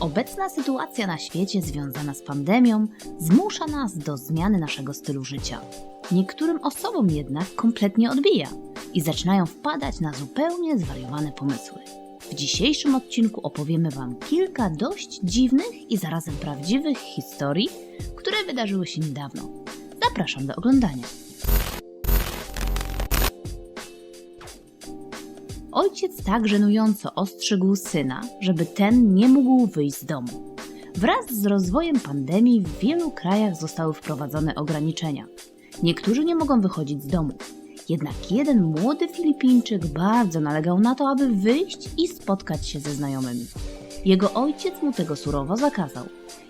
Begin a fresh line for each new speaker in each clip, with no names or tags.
Obecna sytuacja na świecie związana z pandemią zmusza nas do zmiany naszego stylu życia. Niektórym osobom jednak kompletnie odbija i zaczynają wpadać na zupełnie zwariowane pomysły. W dzisiejszym odcinku opowiemy Wam kilka dość dziwnych i zarazem prawdziwych historii, które wydarzyły się niedawno. Zapraszam do oglądania. Ojciec tak żenująco ostrzegł syna, żeby ten nie mógł wyjść z domu. Wraz z rozwojem pandemii w wielu krajach zostały wprowadzone ograniczenia. Niektórzy nie mogą wychodzić z domu. Jednak jeden młody Filipińczyk bardzo nalegał na to, aby wyjść i spotkać się ze znajomymi. Jego ojciec mu tego surowo zakazał.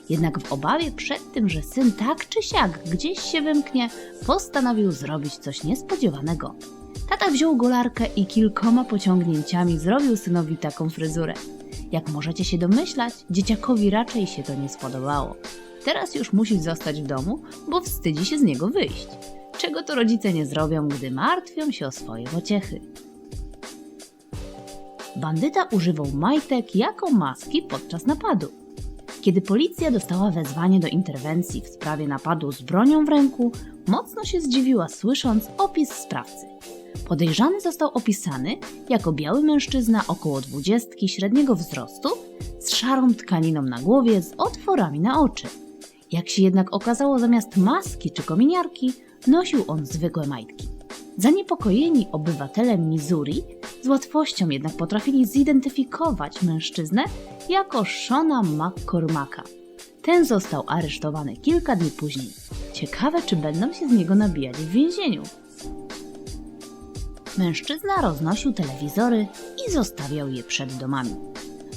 Jednak w obawie przed tym, że syn tak czy siak gdzieś się wymknie, postanowił zrobić coś niespodziewanego. Tata wziął golarkę i kilkoma pociągnięciami zrobił synowi taką fryzurę. Jak możecie się domyślać, dzieciakowi raczej się to nie spodobało. Teraz już musi zostać w domu, bo wstydzi się z niego wyjść. Czego to rodzice nie zrobią, gdy martwią się o swoje pociechy. Bandyta używał majtek jako maski podczas napadu. Kiedy policja dostała wezwanie do interwencji w sprawie napadu z bronią w ręku, mocno się zdziwiła słysząc opis sprawcy. Podejrzany został opisany jako biały mężczyzna około dwudziestki średniego wzrostu, z szarą tkaniną na głowie, z otworami na oczy. Jak się jednak okazało, zamiast maski czy kominiarki, nosił on zwykłe majtki. Zaniepokojeni obywatele Missouri z łatwością jednak potrafili zidentyfikować mężczyznę jako Shona McCormacka. Ten został aresztowany kilka dni później. Ciekawe, czy będą się z niego nabijać w więzieniu. Mężczyzna roznosił telewizory i zostawiał je przed domami.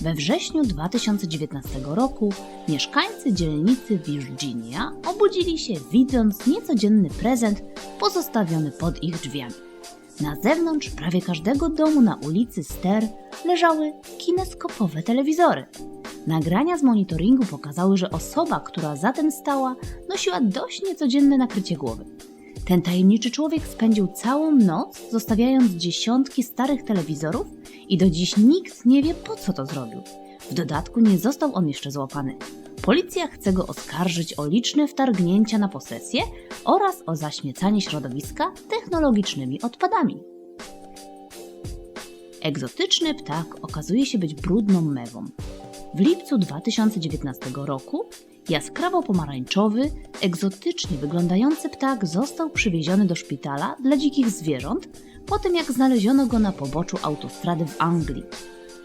We wrześniu 2019 roku mieszkańcy dzielnicy Virginia obudzili się widząc niecodzienny prezent pozostawiony pod ich drzwiami. Na zewnątrz prawie każdego domu na ulicy Ster leżały kineskopowe telewizory. Nagrania z monitoringu pokazały, że osoba, która za tym stała, nosiła dość niecodzienne nakrycie głowy. Ten tajemniczy człowiek spędził całą noc, zostawiając dziesiątki starych telewizorów i do dziś nikt nie wie, po co to zrobił. W dodatku nie został on jeszcze złapany. Policja chce go oskarżyć o liczne wtargnięcia na posesję oraz o zaśmiecanie środowiska technologicznymi odpadami. Egzotyczny ptak okazuje się być brudną mewą. W lipcu 2019 roku jaskrawo pomarańczowy, egzotycznie wyglądający ptak został przywieziony do szpitala dla dzikich zwierząt po tym jak znaleziono go na poboczu autostrady w Anglii.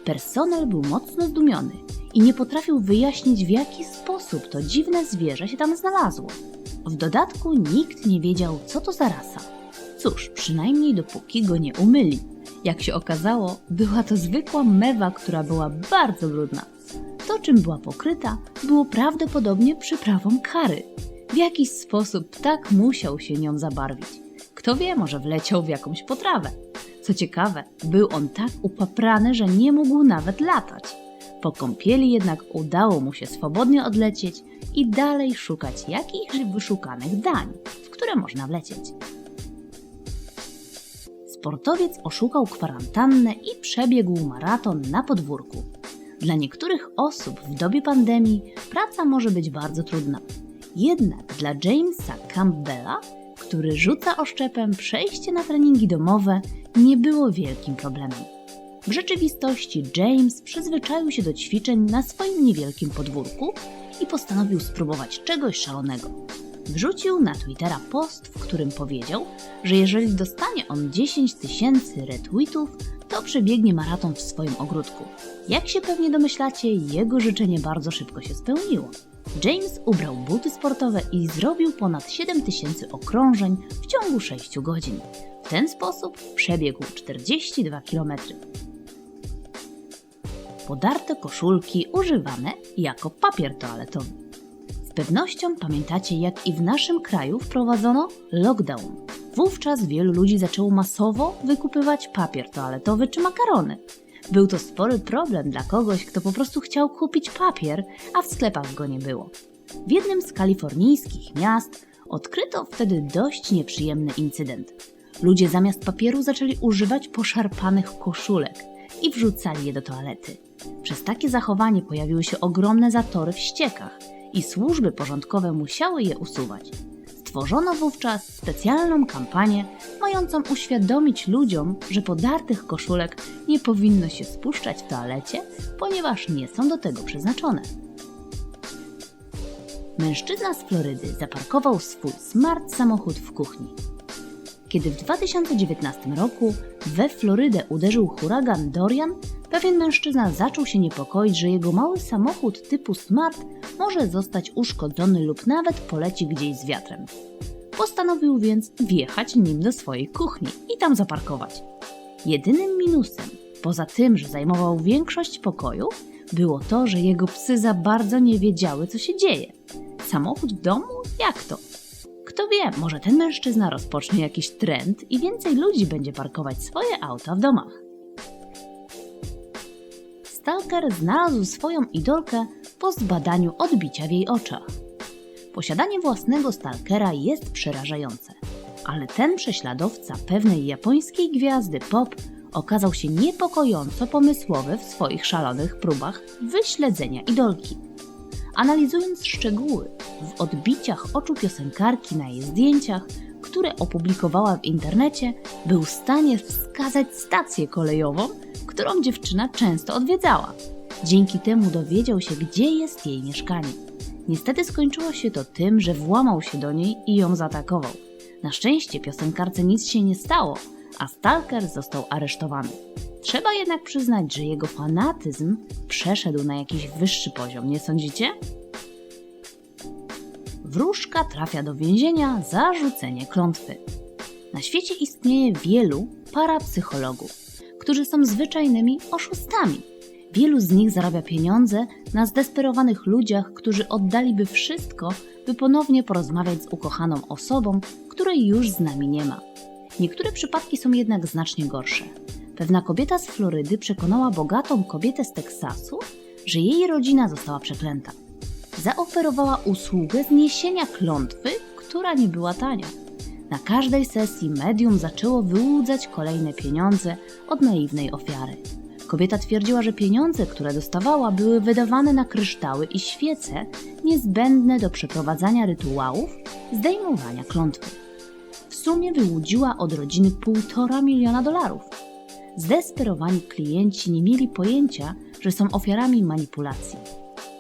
Personel był mocno zdumiony i nie potrafił wyjaśnić w jaki sposób to dziwne zwierzę się tam znalazło. W dodatku nikt nie wiedział co to za rasa. Cóż, przynajmniej dopóki go nie umyli. Jak się okazało, była to zwykła mewa, która była bardzo brudna. To, czym była pokryta, było prawdopodobnie przyprawą kary. W jakiś sposób ptak musiał się nią zabarwić. Kto wie, może wleciał w jakąś potrawę. Co ciekawe, był on tak upaprany, że nie mógł nawet latać. Po kąpieli jednak udało mu się swobodnie odlecieć i dalej szukać jakichś wyszukanych dań, w które można wlecieć. Sportowiec oszukał kwarantannę i przebiegł maraton na podwórku. Dla niektórych osób w dobie pandemii praca może być bardzo trudna. Jednak dla Jamesa Campbella, który rzuca oszczepem, przejście na treningi domowe nie było wielkim problemem. W rzeczywistości James przyzwyczaił się do ćwiczeń na swoim niewielkim podwórku i postanowił spróbować czegoś szalonego. Wrzucił na Twittera post, w którym powiedział, że jeżeli dostanie on 10 tysięcy retweetów, to przebiegnie maraton w swoim ogródku. Jak się pewnie domyślacie, jego życzenie bardzo szybko się spełniło. James ubrał buty sportowe i zrobił ponad 7000 okrążeń w ciągu 6 godzin. W ten sposób przebiegł 42 km. Podarte koszulki używane jako papier toaletowy. Z pewnością pamiętacie, jak i w naszym kraju wprowadzono lockdown. Wówczas wielu ludzi zaczęło masowo wykupywać papier toaletowy czy makarony. Był to spory problem dla kogoś, kto po prostu chciał kupić papier, a w sklepach go nie było. W jednym z kalifornijskich miast odkryto wtedy dość nieprzyjemny incydent. Ludzie zamiast papieru zaczęli używać poszarpanych koszulek i wrzucali je do toalety. Przez takie zachowanie pojawiły się ogromne zatory w ściekach i służby porządkowe musiały je usuwać. Stworzono wówczas specjalną kampanię mającą uświadomić ludziom, że podartych koszulek nie powinno się spuszczać w toalecie, ponieważ nie są do tego przeznaczone. Mężczyzna z Florydy zaparkował swój smart samochód w kuchni. Kiedy w 2019 roku we Florydę uderzył huragan Dorian, pewien mężczyzna zaczął się niepokoić, że jego mały samochód typu Smart może zostać uszkodzony lub nawet poleci gdzieś z wiatrem. Postanowił więc wjechać nim do swojej kuchni i tam zaparkować. Jedynym minusem, poza tym, że zajmował większość pokoju, było to, że jego psy za bardzo nie wiedziały, co się dzieje. Samochód w domu? Jak to? Kto wie, może ten mężczyzna rozpocznie jakiś trend i więcej ludzi będzie parkować swoje auta w domach. Stalker znalazł swoją idolkę po zbadaniu odbicia w jej oczach. Posiadanie własnego stalkera jest przerażające, ale ten prześladowca pewnej japońskiej gwiazdy pop okazał się niepokojąco pomysłowy w swoich szalonych próbach wyśledzenia idolki. Analizując szczegóły w odbiciach oczu piosenkarki na jej zdjęciach, które opublikowała w internecie, był w stanie wskazać stację kolejową, którą dziewczyna często odwiedzała. Dzięki temu dowiedział się, gdzie jest jej mieszkanie. Niestety skończyło się to tym, że włamał się do niej i ją zaatakował. Na szczęście piosenkarce nic się nie stało, a Stalker został aresztowany. Trzeba jednak przyznać, że jego fanatyzm przeszedł na jakiś wyższy poziom, nie sądzicie? Wróżka trafia do więzienia za rzucenie klątwy. Na świecie istnieje wielu parapsychologów, którzy są zwyczajnymi oszustami. Wielu z nich zarabia pieniądze na zdesperowanych ludziach, którzy oddaliby wszystko, by ponownie porozmawiać z ukochaną osobą, której już z nami nie ma. Niektóre przypadki są jednak znacznie gorsze. Pewna kobieta z Florydy przekonała bogatą kobietę z Teksasu, że jej rodzina została przeklęta. Zaoferowała usługę zniesienia klątwy, która nie była tania. Na każdej sesji medium zaczęło wyłudzać kolejne pieniądze od naiwnej ofiary. Kobieta twierdziła, że pieniądze, które dostawała, były wydawane na kryształy i świece niezbędne do przeprowadzania rytuałów zdejmowania klątwy. W sumie wyłudziła od rodziny półtora miliona dolarów. Zdesperowani klienci nie mieli pojęcia, że są ofiarami manipulacji.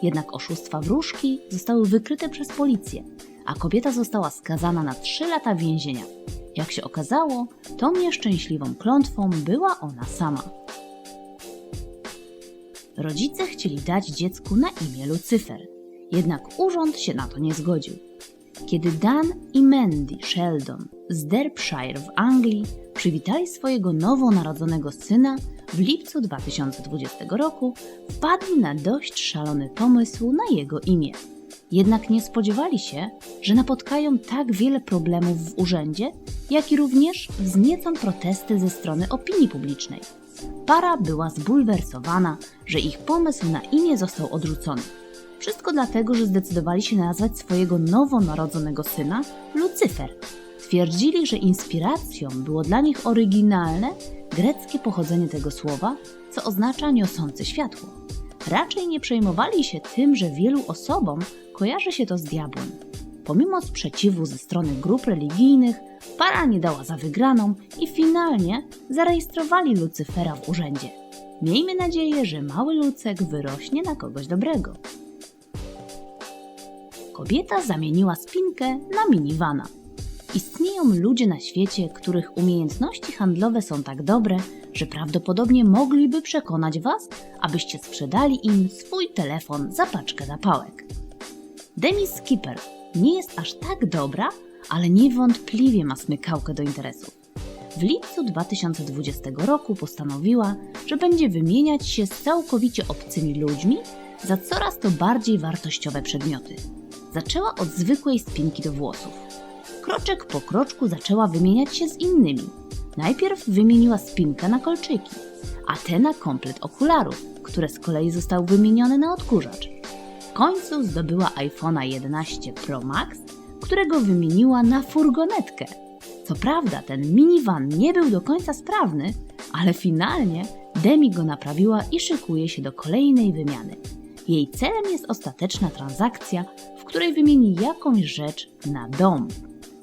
Jednak oszustwa wróżki zostały wykryte przez policję, a kobieta została skazana na 3 lata więzienia. Jak się okazało, tą nieszczęśliwą klątwą była ona sama. Rodzice chcieli dać dziecku na imię Lucyfer, jednak urząd się na to nie zgodził. Kiedy Dan i Mandy Sheldon z Derbyshire w Anglii przywitali swojego nowonarodzonego syna w lipcu 2020 roku, wpadli na dość szalony pomysł na jego imię. Jednak nie spodziewali się, że napotkają tak wiele problemów w urzędzie, jak i również wzniecą protesty ze strony opinii publicznej. Para była zbulwersowana, że ich pomysł na imię został odrzucony. Wszystko dlatego, że zdecydowali się nazwać swojego nowonarodzonego syna Lucyfer. Twierdzili, że inspiracją było dla nich oryginalne greckie pochodzenie tego słowa, co oznacza niosący światło. Raczej nie przejmowali się tym, że wielu osobom kojarzy się to z diabłem. Pomimo sprzeciwu ze strony grup religijnych, para nie dała za wygraną i finalnie zarejestrowali Lucyfera w urzędzie. Miejmy nadzieję, że mały Lucek wyrośnie na kogoś dobrego. Kobieta zamieniła spinkę na minivana. Istnieją ludzie na świecie, których umiejętności handlowe są tak dobre, że prawdopodobnie mogliby przekonać Was, abyście sprzedali im swój telefon za paczkę zapałek. Demi Skipper nie jest aż tak dobra, ale niewątpliwie ma smykałkę do interesów. W lipcu 2020 roku postanowiła, że będzie wymieniać się z całkowicie obcymi ludźmi za coraz to bardziej wartościowe przedmioty. Zaczęła od zwykłej spinki do włosów. Kroczek po kroczku zaczęła wymieniać się z innymi. Najpierw wymieniła spinkę na kolczyki, a te na komplet okularów, które z kolei zostały wymienione na odkurzacz. W końcu zdobyła iPhone'a 11 Pro Max, którego wymieniła na furgonetkę. Co prawda ten minivan nie był do końca sprawny, ale finalnie Demi go naprawiła i szykuje się do kolejnej wymiany. Jej celem jest ostateczna transakcja, w której wymieni jakąś rzecz na dom.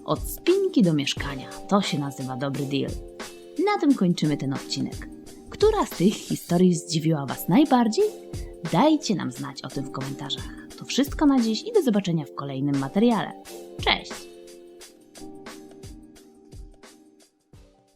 Od spinki do mieszkania. To się nazywa dobry deal. Na tym kończymy ten odcinek. Która z tych historii zdziwiła Was najbardziej? Dajcie nam znać o tym w komentarzach. To wszystko na dziś i do zobaczenia w kolejnym materiale. Cześć!